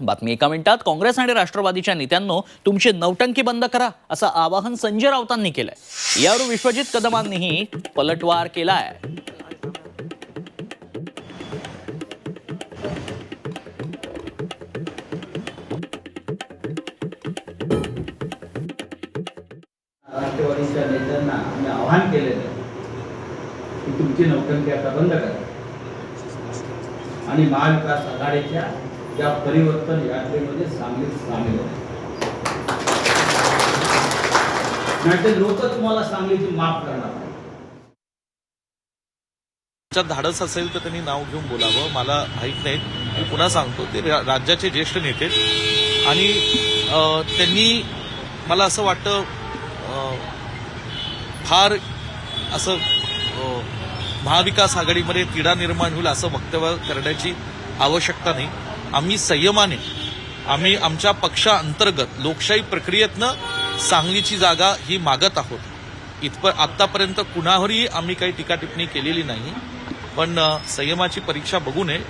बातमी एका मिनिटात काँग्रेस आणि राष्ट्रवादीच्या नेत्यांनो तुमची नवटंकी बंद करा असं आवाहन संजय राऊतांनी केलंय. यावर विश्वजित कदमांनीही पलटवार केलाय. राष्ट्रवादीच्या नेत्यांना मी आवाहन केलेलं की तुमची नौटंकी आता बंद करा. आणि महाविकास आघाडीच्या या परिवर्तन यात्रेमध्ये सांगलीत सामील होते. नाहीतर लोक तुम्हाला सांगलीची माफ करणार त्याच्यात धाडस असेल तर त्यांनी नाव घेऊन बोलावं. मला माहीत नाही. मी पुन्हा सांगतो. ते रा- राज्याचे ज्येष्ठ नेते आणि त्यांनी मला असं वाटतं फार असं महाविकास आघाडीमध्ये तिढा निर्माण होईल असं वक्तव्य करण्याची आवश्यकता नाही. आम्ही संयमाने आम्ही आमच्या पक्षाअंतर्गत लोकशाही प्रक्रियेतनं सांगलीची जागा ही मागत आहोत. इथपर आतापर्यंत कुणावरही आम्ही काही टीका टिप्पणी केलेली नाही पण संयमाची परीक्षा बघू नये.